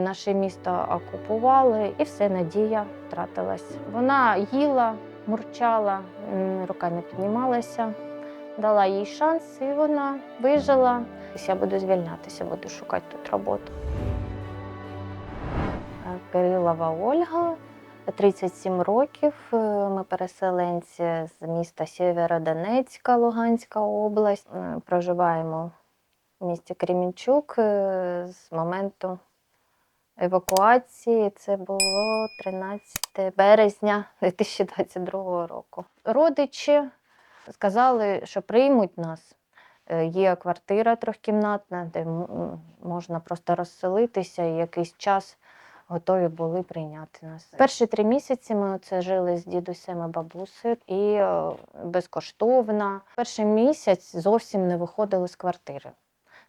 Наше місто окупували, і все, надія втратилась. Вона їла, мурчала, рука не піднімалася. Дала їй шанс, і вона вижила. Я буду звільнятися, буду шукати тут роботу. Е, Кирилова Ольга, 37 років. Е, Ми переселенці з міста Сєвєродонецька, Луганська область. Е, Проживаємо в місті Кремінчук з моменту евакуації. Це було 13 березня 2022 року. Родичі сказали, що приймуть нас. Е, Є квартира трьохкімнатна, де можна просто розселитися і якийсь час готові були прийняти нас. Перші три місяці ми оце жили з дідусем і бабусею і е, безкоштовно. Перший місяць зовсім не виходили з квартири.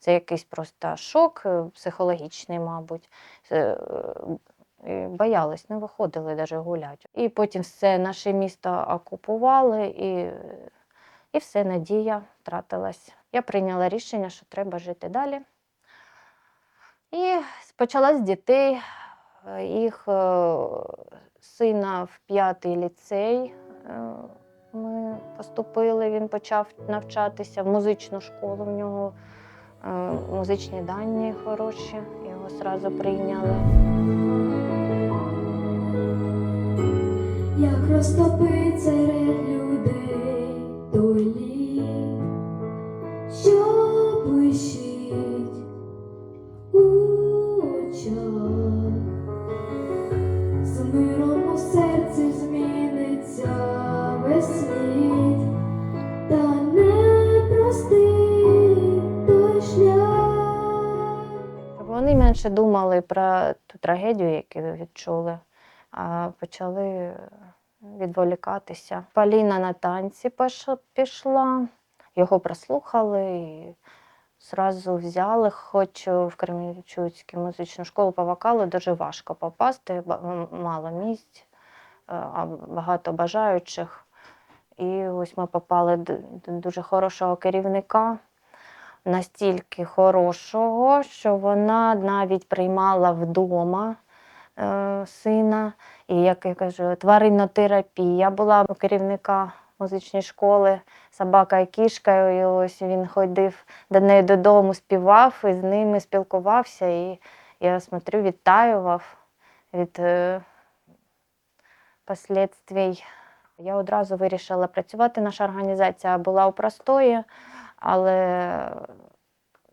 Це якийсь просто шок е, психологічний, мабуть. Е, Боялись, не виходили навіть гуляти. І потім все наше місто окупували, і, і все, надія втратилась. Я прийняла рішення, що треба жити далі. І почала з дітей. Їх е, сина в п'ятий ліцей. Ми поступили, він почав навчатися в музичну школу. В нього музичні дані хороші, його одразу прийняли. як розтопить серед людей той лід, що блищить менше думали про ту трагедію, яку відчули, а почали відволікатися. Поліна на танці пішла, його прослухали і зразу взяли, хоч в Кременчуцьку музичну школу по вокалу дуже важко попасти, мало місць, е, багато бажаючих. І ось ми попали до дуже хорошого керівника настільки хорошого, що вона навіть приймала вдома е, сина. І як я кажу, твариннотерапія була у керівника музичної школи, собака і кішка. І ось він ходив до неї додому, співав і з ними спілкувався. І я смотрю, відтаював від е, последствій. Я одразу вирішила працювати. Наша організація була у простої, але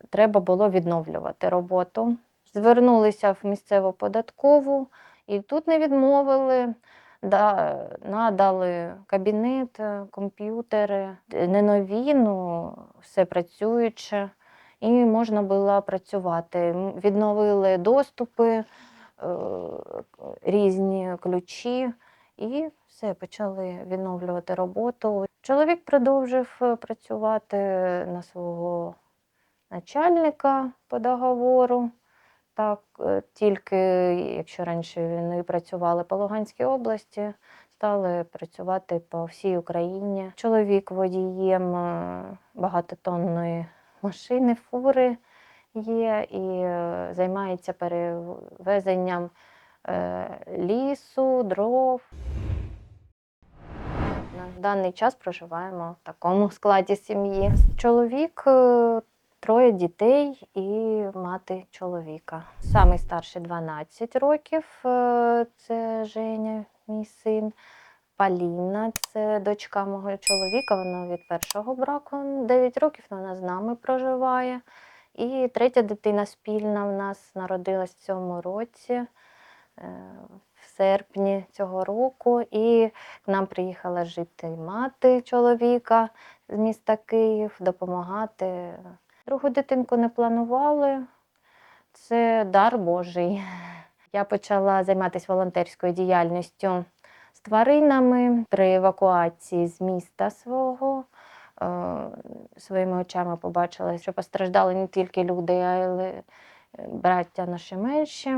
треба було відновлювати роботу. Звернулися в місцеву податкову, і тут не відмовили. Да, надали кабінет, е, комп'ютери, не нові, ну все працююче, і можна було працювати. Відновили доступи, е, різні ключі, і все, почали відновлювати роботу. Чоловік продовжив е, працювати на свого начальника по договору. Так, е, тільки якщо раніше вони працювали по Луганській області, стали працювати по всій Україні. Чоловік водієм е, багатотонної машини, фури є і займається перевезенням лісу, дров. На даний час проживаємо в такому складі сім'ї. Чоловік, е, троє дітей і мати чоловіка. Самий старший 12 років, е, це Женя, мій син. Поліна, це дочка мого чоловіка, вона від першого браку 9 років, вона з нами проживає. І третя дитина спільна в нас народилась в цьому році, е, в серпні цього року. І к нам приїхала жити мати чоловіка з міста Київ, допомагати. Другу дитинку не планували. Це дар Божий. Я почала займатися волонтерською діяльністю з тваринами при евакуації з міста свого. Е, Своїми очами побачила, що постраждали не тільки люди, але й браття наші менші,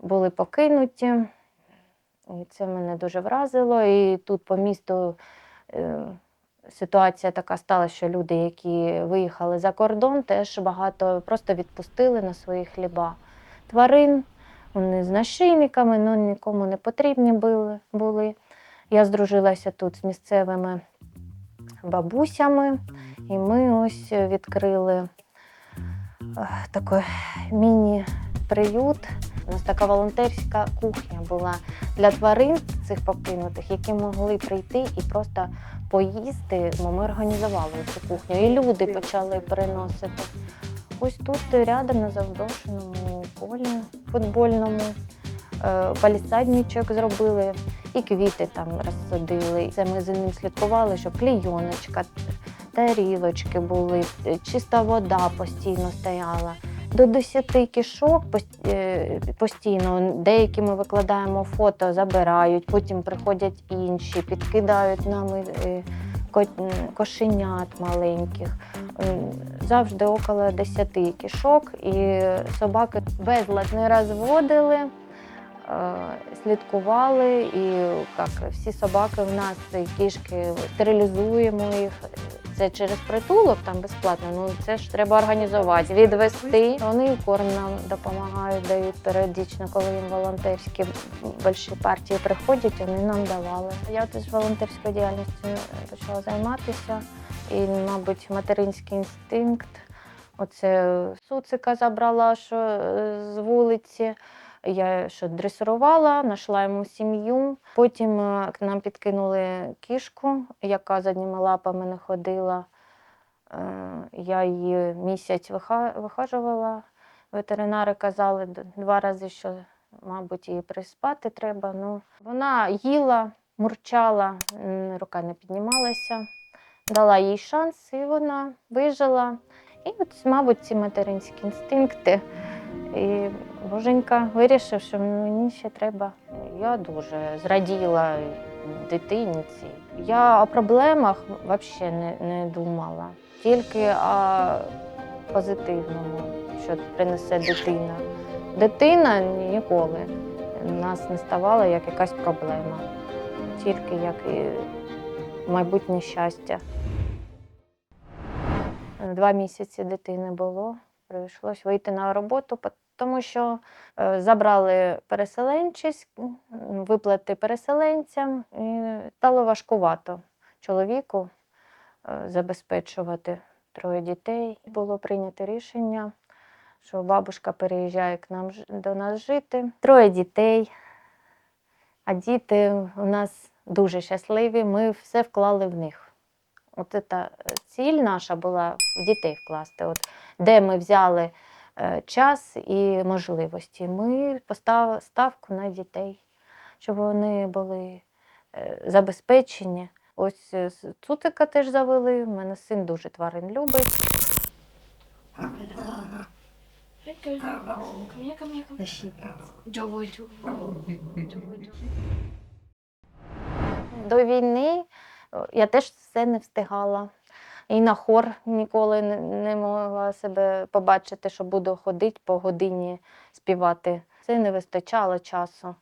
були покинуті. І це мене дуже вразило. І тут по місту е, ситуація така стала, що люди, які виїхали за кордон, теж багато просто відпустили на свої хліба тварин. Вони з нашийниками, ну нікому не потрібні були. Я здружилася тут з місцевими бабусями, і ми ось відкрили е, такий міні-приют. У нас така волонтерська кухня була для тварин цих покинутих, які могли прийти і просто поїсти. Бо Ми організували цю кухню, і люди почали приносити. Ось тут рядом на заброшеному полі футбольному е, палісадничок зробили і квіти там розсадили. Це ми за ним слідкували, щоб клійоночка, тарілочки були, чиста вода постійно стояла. До 10 кішок е, постійно. Деякі ми викладаємо фото, забирають, потім приходять інші, підкидають нам е, кошенят маленьких. Завжди около 10 кішок, і собаки безлад не розводили, е, слідкували, і як всі собаки в нас кішки стерилізуємо їх. Це через притулок там безплатно. Ну це ж треба організувати, відвести. Вони корм нам допомагають, дають періодично, коли їм волонтерські більші партії приходять, вони нам давали. Я теж волонтерською діяльністю почала займатися, і, мабуть, материнський інстинкт. Оце суцика забрала, що е, з вулиці. Я що дресирувала, знайшла йому сім'ю. Потім е, нам підкинули кішку, яка задніми лапами не ходила. Е, Я її місяць вихажувала. Ветеринари казали два рази, що, мабуть, її приспати треба. Ну, вона їла, мурчала, рука не піднімалася. Дала їй шанс, і вона вижила. І от, мабуть, ці материнські інстинкти. І Боженька вирішив, що мені ще треба. Я дуже зраділа дитині. Я о проблемах взагалі не, не думала, тільки о позитивному, що принесе дитина. Дитина ніколи нас не ставала як якась проблема, тільки як і майбутнє щастя. Два місяці дитини було. Прийшлось вийти на роботу, тому що е, забрали переселенчість, виплати переселенцям, і стало важкувато чоловіку е, забезпечувати троє дітей. Було прийнято рішення, що бабушка переїжджає к нам до нас жити. Троє дітей, а діти у нас дуже щасливі. Ми все вклали в них. От ця ціль наша була в дітей вкласти. От де ми взяли е, час і можливості. Ми поставили ставку на дітей, щоб вони були е, забезпечені. Ось е, цуцика теж завели. У мене син дуже тварин любить. До війни е, я теж все не встигала. І на хор ніколи не, могла себе побачити, що буду ходити по годині співати. Це не вистачало часу.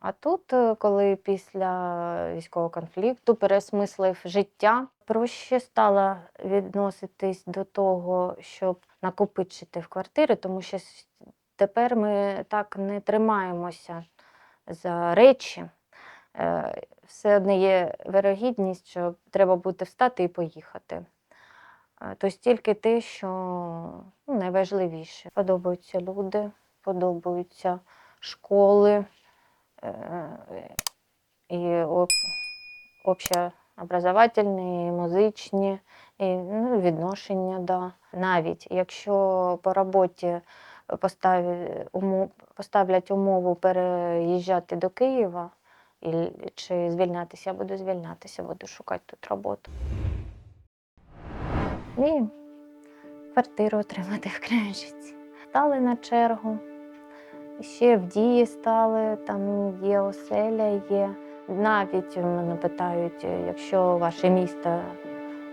А, тут, е, коли після військового конфлікту пересмислив життя, проще стало відноситись до того, щоб накопичити в квартири, тому що тепер ми так не тримаємося за речі. Е, Все одно є вирогідність, що треба буде встати і поїхати. Е, Тобто тільки те, що ну, найважливіше. Подобаються люди, подобаються школи е, і об- общообразовательні, і музичні, і ну, відношення. Да. Навіть якщо по роботі поставлять умову переїжджати до Києва, і, чи звільнятися, я буду звільнятися, буду шукати тут роботу. І квартиру отримати в Кременчуці. Стали на чергу. Ще в дії стали, там є оселя, є. Навіть мене питають, якщо ваше місто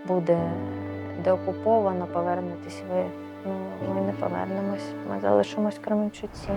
буде деокуповано, повернетесь ви. Ну, ми не повернемось, ми залишимось в Кременчуці.